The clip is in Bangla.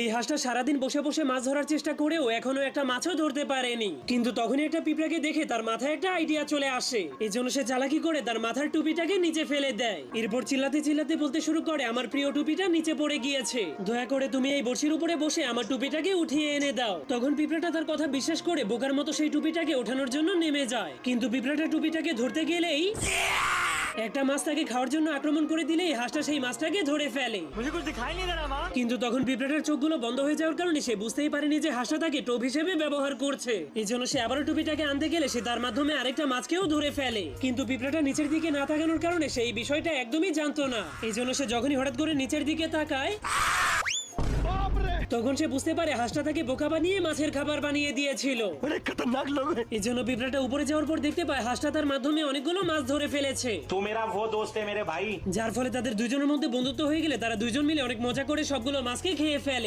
এই হাঁসটা সারাদিন বসে বসে মাছ ধরার চেষ্টা করেও এখনও একটা মাছও ধরতে পারেনি। কিন্তু তখনই একটা পিঁপড়াকে দেখে তার মাথায় একটা আইডিয়া চলে আসে। এই জন্য সে চালাকি করে তার মাথার টুপিটাকে নিচে ফেলে দেয়। এরপর চিল্লাতে চিল্লাতে বলতে শুরু করে, আমার প্রিয় টুপিটা নিচে পড়ে গিয়েছে। দয়া করে তুমি এই বড়শির উপরে বসে আমার টুপিটাকে উঠিয়ে এনে দাও। তখন পিঁপড়াটা তার কথা বিশ্বাস করে বোকার মতো সেই টুপিটাকে ওঠানোর জন্য নেমে যায়। কিন্তু পিঁপড়াটা টুপিটাকে ধরতে গেলেই একটা মাছ তাকে খাওয়ার জন্য আক্রমণ করে দিলে হাঁসটা সেই মাছটাকে ধরে ফেলে। কিন্তু তখন পিঁপড়াটার চোখগুলো বন্ধ হয়ে যাওয়ার কারণে সে বুঝতেই পারেনি যে হাঁসটা তাকে টোপ হিসেবে ব্যবহার করছে। এই জন্য সে আবারও টুপিটাকে আনতে গেলে সে তার মাধ্যমে আরেকটা মাছকেও ধরে ফেলে। কিন্তু পিঁপড়াটা নিচের দিকে না থাকানোর কারণে সেই বিষয়টা একদমই জানতো না। এই জন্য সে যখনই হঠাৎ করে নিচের দিকে তাকায় তখন সে বুঝতে পারে হাঁসটা তাকে বোকা বানিয়ে মাছের খাবার বানিয়ে দিয়েছিল। অনেক খতরনাক লোক এই জন্য পিঁপড়াটা উপরে যাওয়ার পর দেখতে পায় হাঁসটা তার মাধ্যমে অনেকগুলো মাছ ধরে ফেলেছে। তো মেরা ভো দোস্ত মেরে ভাই যার ফলে তাদের দুজনের মধ্যে বন্ধুত্ব হয়ে গেলে তারা দুজন মিলে অনেক মজা করে সবগুলো মাছকে খেয়ে ফেলে।